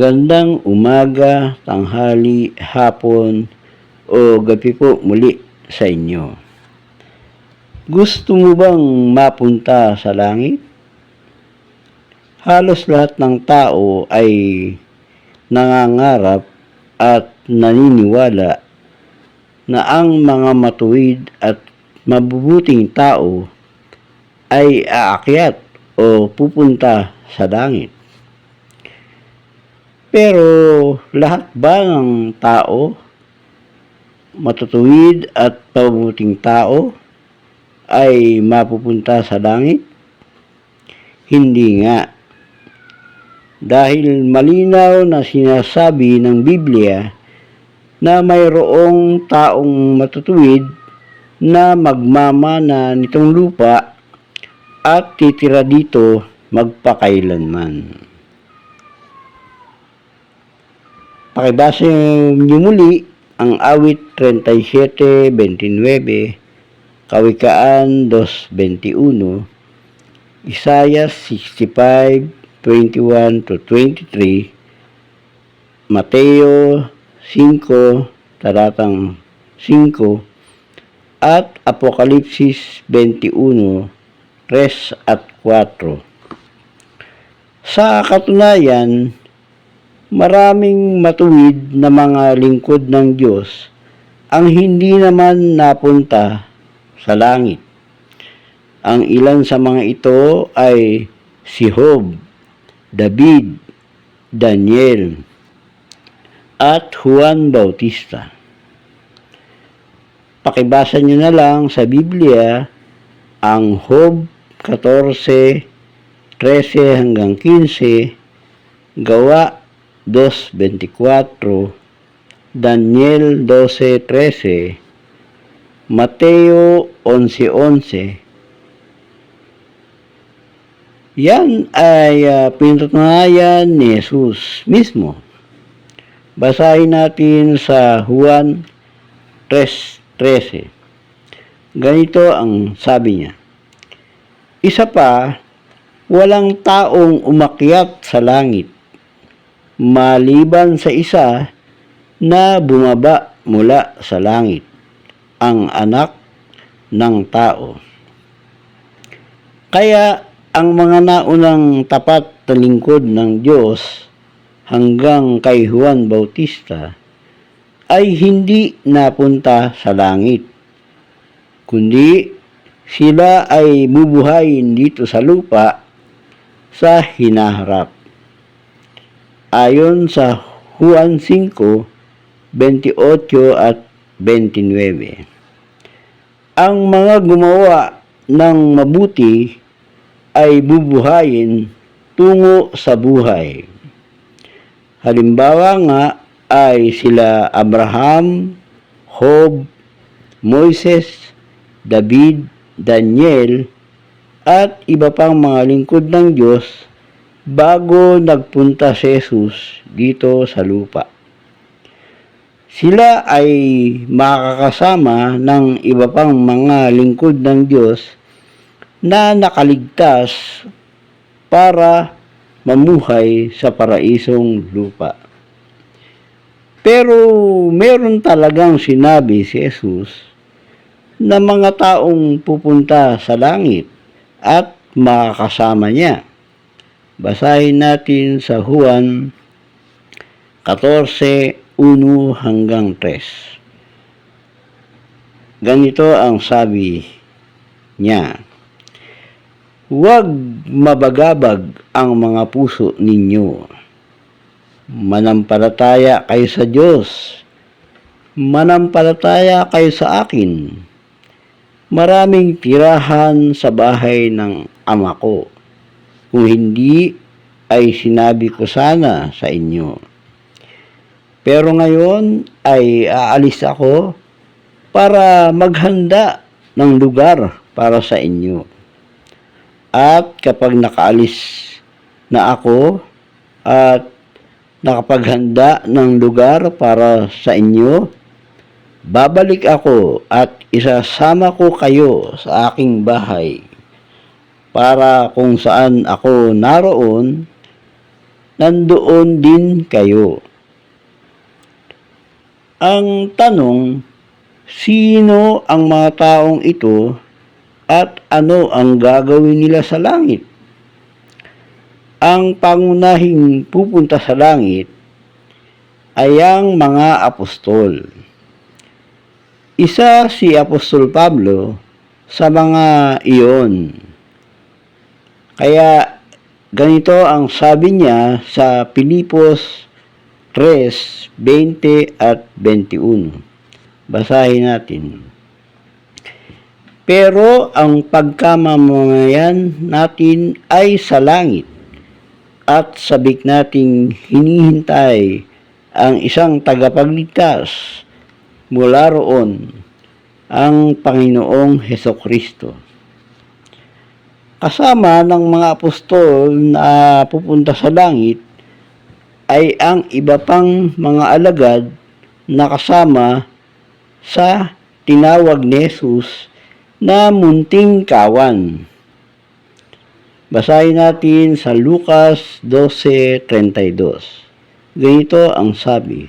Magandang umaga, tanghali, hapon, o gabi po muli sa inyo. Gusto mo bang mapunta sa langit? Halos lahat ng tao ay nangangarap at naniniwala na ang mga matuwid at mabubuting tao ay aakyat o pupunta sa langit. Pero lahat ba ng tao, matutuwid at mabubuting tao, ay mapupunta sa langit? Hindi nga. Dahil malinaw na sinasabi ng Biblia na mayroong taong matutuwid na magmamana nitong lupa at titira dito magpakailanman. Pakibasa niyo muli ang awit 37.29, Kawikaan 2.21, Isaiah 65.21 to 23, Mateo 5, talatang 5, at Apokalipsis 21, 3 at 4. Sa katunayan, maraming matuwid na mga lingkod ng Diyos ang hindi naman napunta sa langit. Ang ilan sa mga ito ay si Job, David, Daniel, at Juan Bautista. Pakibasa niyo na lang sa Biblia ang Job 14, 13 hanggang 15, Gawa 2.24, Daniel 12.13, Mateo 11.11. Yan ay uh, pinatunayan ni Jesus mismo. Basahin natin sa Juan 3.13. Ganito ang sabi niya. Isa pa, walang taong umakyat sa langit maliban sa isa na bumaba mula sa langit, ang anak ng tao. Kaya ang mga naunang tapat na lingkod ng Diyos hanggang kay Juan Bautista ay hindi napunta sa langit, kundi sila ay bubuhayin dito sa lupa sa hinaharap ayon sa Juan 5, 28 at 29. Ang mga gumawa ng mabuti ay bubuhayin tungo sa buhay. Halimbawa nga ay sila Abraham, Job, Moises, David, Daniel, at iba pang mga lingkod ng Diyos bago nagpunta si Jesus dito sa lupa. Sila ay makakasama ng iba pang mga lingkod ng Diyos na nakaligtas para mamuhay sa paraisong lupa. Pero meron talagang sinabi si Jesus na mga taong pupunta sa langit at makakasama niya. Basahin natin sa Juan 14, 1 hanggang 3. Ganito ang sabi niya. Huwag mabagabag ang mga puso ninyo. Manampalataya kayo sa Diyos. Manampalataya kayo sa akin. Maraming tirahan sa bahay ng ama ko kung hindi, ay sinabi ko sana sa inyo. Pero ngayon ay aalis ako para maghanda ng lugar para sa inyo. At kapag nakaalis na ako at nakapaghanda ng lugar para sa inyo, babalik ako at isasama ko kayo sa aking bahay para kung saan ako naroon, nandoon din kayo. Ang tanong, sino ang mga taong ito at ano ang gagawin nila sa langit? Ang pangunahing pupunta sa langit ay ang mga apostol. Isa si Apostol Pablo sa mga iyon. Kaya ganito ang sabi niya sa Pilipos 3, 20 at 21. Basahin natin. Pero ang pagkamamayan natin ay sa langit at sabik nating hinihintay ang isang tagapagligtas mula roon ang Panginoong Heso Kristo. Kasama ng mga apostol na pupunta sa langit ay ang iba pang mga alagad na kasama sa tinawag ni Jesus na munting kawan. Basahin natin sa Lucas 12.32. Ganito ang sabi,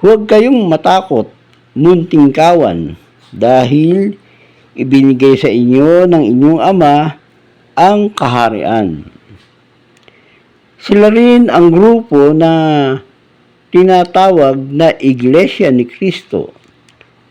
Huwag kayong matakot, munting kawan, dahil ibinigay sa inyo ng inyong ama ang kaharian. Sila rin ang grupo na tinatawag na Iglesia ni Kristo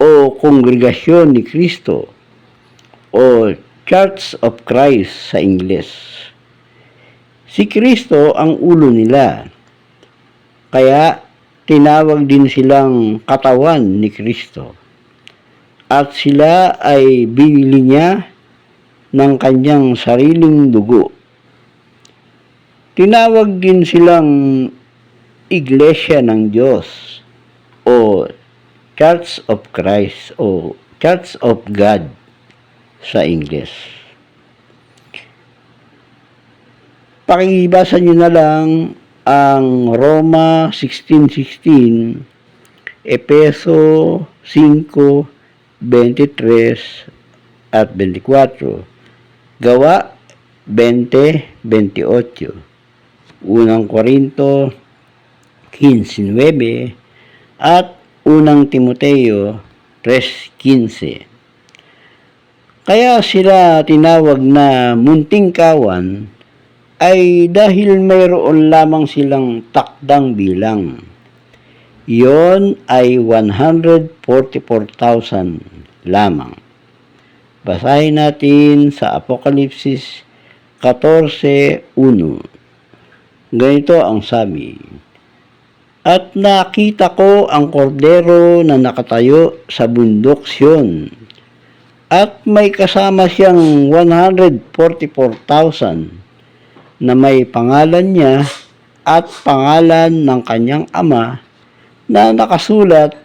o Kongregasyon ni Kristo o Church of Christ sa Ingles. Si Kristo ang ulo nila. Kaya tinawag din silang katawan ni Kristo. At sila ay binili niya ng kanyang sariling dugo. Tinawag din silang Iglesia ng Diyos o Church of Christ o Church of God sa Ingles. Pakibasa nyo na lang ang Roma 16.16, Epeso 5, 23 at 24, Gawa 20, 28, Unang Korinto 15.9 at Unang Timoteo 3.15. Kaya sila tinawag na munting kawan ay dahil mayroon lamang silang takdang bilang. Iyon ay 144,000 lamang. Basahin natin sa Apokalipsis 14.1. Ganito ang sabi. At nakita ko ang kordero na nakatayo sa bundok Siyon. At may kasama siyang 144,000 na may pangalan niya at pangalan ng kanyang ama na nakasulat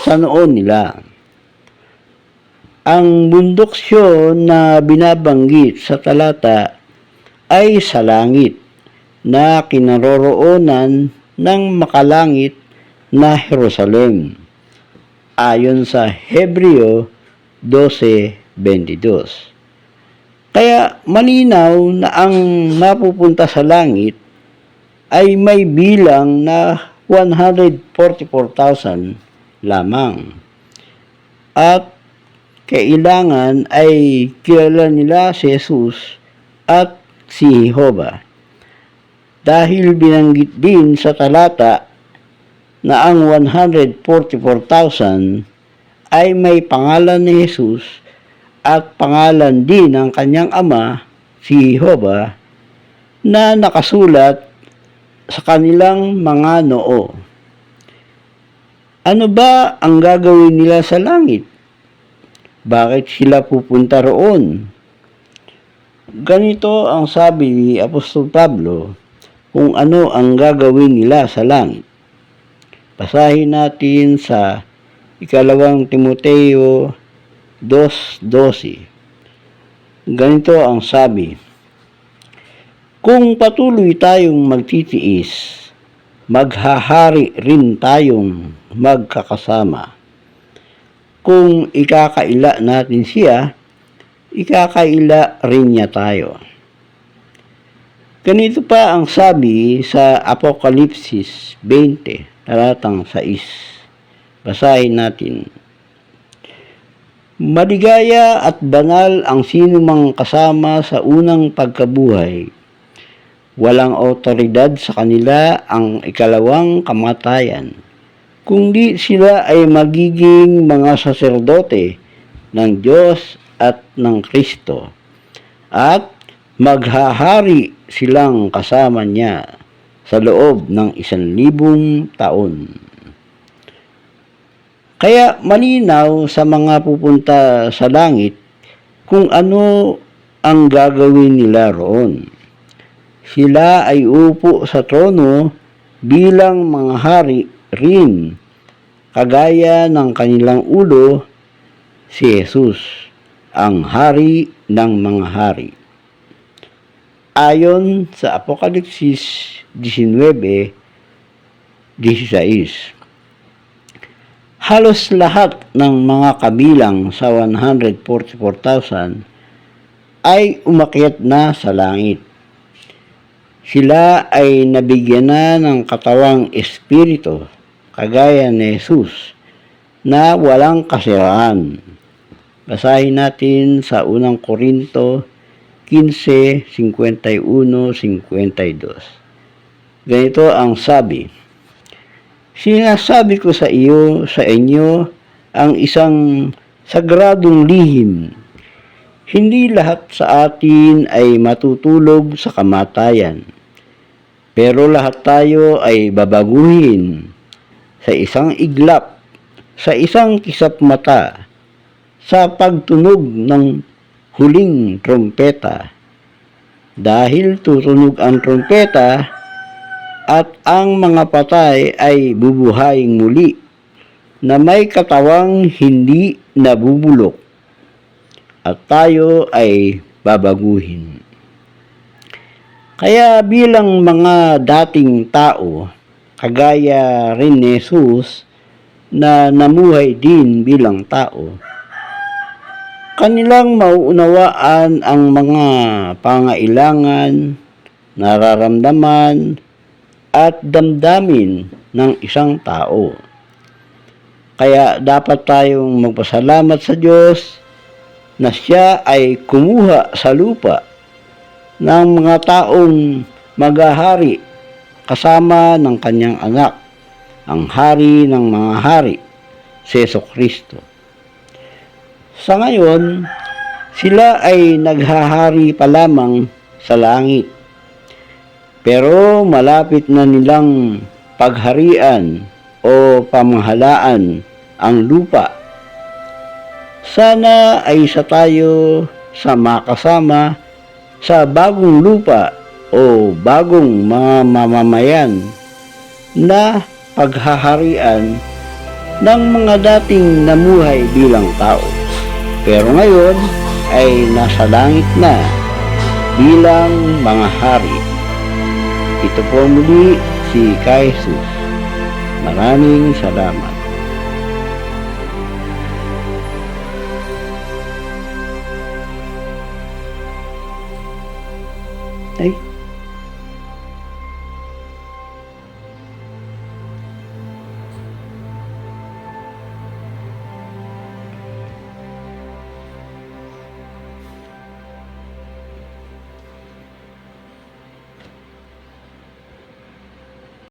sa noon nila. Ang bundok na binabanggit sa talata ay sa langit na kinaroroonan ng makalangit na Jerusalem ayon sa Hebreo 12.22. Kaya malinaw na ang napupunta sa langit ay may bilang na 144,000 lamang. At kailangan ay kilala nila si Jesus at si Jehovah. Dahil binanggit din sa talata na ang 144,000 ay may pangalan ni Jesus at pangalan din ng kanyang ama, si Jehovah, na nakasulat sa kanilang mga noo. Ano ba ang gagawin nila sa langit? Bakit sila pupunta roon? Ganito ang sabi ni Apostol Pablo kung ano ang gagawin nila sa langit. Basahin natin sa ikalawang Timoteo 2.12. Ganito ang sabi, Kung patuloy tayong magtitiis, maghahari rin tayong magkakasama. Kung ikakaila natin siya, ikakaila rin niya tayo. Ganito pa ang sabi sa Apokalipsis 20, talatang 6. Basahin natin. Maligaya at banal ang sino mang kasama sa unang pagkabuhay. Walang otoridad sa kanila ang ikalawang kamatayan. Kundi sila ay magiging mga saserdote ng Diyos at ng Kristo. At maghahari silang kasama niya sa loob ng isang libong taon. Kaya malinaw sa mga pupunta sa langit kung ano ang gagawin nila roon. Sila ay upo sa trono bilang mga hari rin, kagaya ng kanilang ulo, si Jesus, ang hari ng mga hari. Ayon sa Apokalipsis 19, 16. Halos lahat ng mga kabilang sa 144,000 ay umakyat na sa langit. Sila ay nabigyan na ng katawang espiritu, kagaya ni Jesus, na walang kasiraan. Basahin natin sa unang Korinto 15, 51, 52. Ganito ang sabi, Sinasabi ko sa iyo, sa inyo, ang isang sagradong lihim. Hindi lahat sa atin ay matutulog sa kamatayan. Pero lahat tayo ay babaguhin sa isang iglap, sa isang kisap mata, sa pagtunog ng huling trompeta. Dahil tutunog ang trompeta, at ang mga patay ay bubuhayin muli na may katawang hindi nabubulok at tayo ay babaguhin. Kaya bilang mga dating tao, kagaya rin ni Jesus na namuhay din bilang tao, kanilang mauunawaan ang mga pangailangan, nararamdaman, at damdamin ng isang tao. Kaya dapat tayong magpasalamat sa Diyos na siya ay kumuha sa lupa ng mga taong maghahari kasama ng kanyang anak, ang hari ng mga hari, si Yeso Kristo. Sa ngayon, sila ay naghahari pa lamang sa langit pero malapit na nilang pagharian o pamahalaan ang lupa. Sana ay sa tayo sa makasama sa bagong lupa o bagong mga mamamayan na paghaharian ng mga dating namuhay bilang tao. Pero ngayon ay nasa langit na bilang mga hari. Ito po muli si Kai Jesus. Maraming salamat.